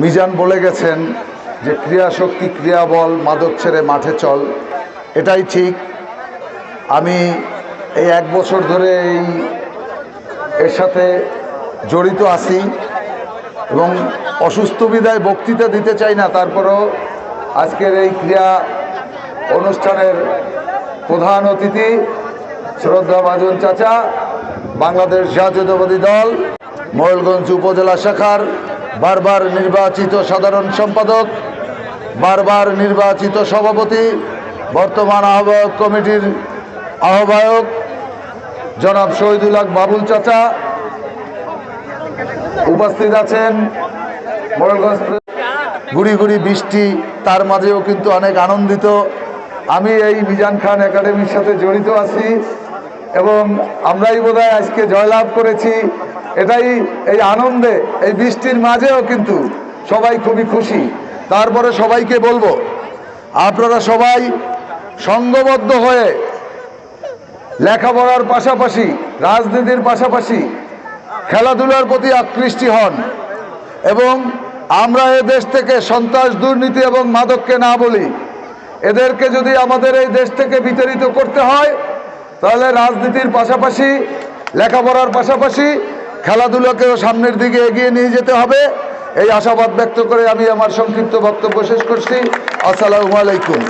মিজান বলে গেছেন যে ক্রিয়া শক্তি, ক্রিয়া বল মাদক ছেড়ে মাঠে চল। এটাই ঠিক। আমি এই এক বছর ধরে এই এর সাথে জড়িত আছি এবং অসুস্থ বিদায় বক্তৃতা দিতে চাই না, তারপরও আজকের এই ক্রিয়া অনুষ্ঠানের প্রধান অতিথি শ্রদ্ধা মাজন চাচা, বাংলাদেশ জাতীয়তাবাদী দল। ময়ূরগঞ্জ উপজেলা শাখার বারবার নির্বাচিত সাধারণ সম্পাদক, বারবার নির্বাচিত সভাপতি, বর্তমান আহ্বায়ক কমিটির আহ্বায়ক জনাব শহীদুল হক বাবুল চাচা উপস্থিত আছেন মোড়লগঞ্জ গুড়ি গুড়ি বৃষ্টি, তার মাঝেও কিন্তু অনেক আনন্দিত। আমি এই মিজান খান একাডেমির সাথে জড়িত আছি এবং আমরাই বোধহয় আজকে জয়লাভ করেছি এটাই এই আনন্দে, এই বৃষ্টির মাঝেও কিন্তু সবাই খুবই খুশি। তারপরে সবাইকে বলব, আপনারা সবাই সঙ্গবদ্ধ হয়ে লেখাপড়ার পাশাপাশি, রাজনীতির পাশাপাশি খেলাধুলার প্রতি আকৃষ্টি হন এবং আমরা এ দেশ থেকে সন্ত্রাস, দুর্নীতি এবং মাদককে না বলি, এদেরকে যদি আমাদের এই দেশ থেকে বিতাড়িত করতে হয়, তাহলে রাজনীতির পাশাপাশি, লেখাপড়ার পাশাপাশি খেলাধুলাকেও সামনের দিকে এগিয়ে নিয়ে যেতে হবে। এই আশাবাদ ব্যক্ত করে আমি আমার সংক্ষিপ্ত বক্তব্য শেষ করছি। আসসালামু আলাইকুম।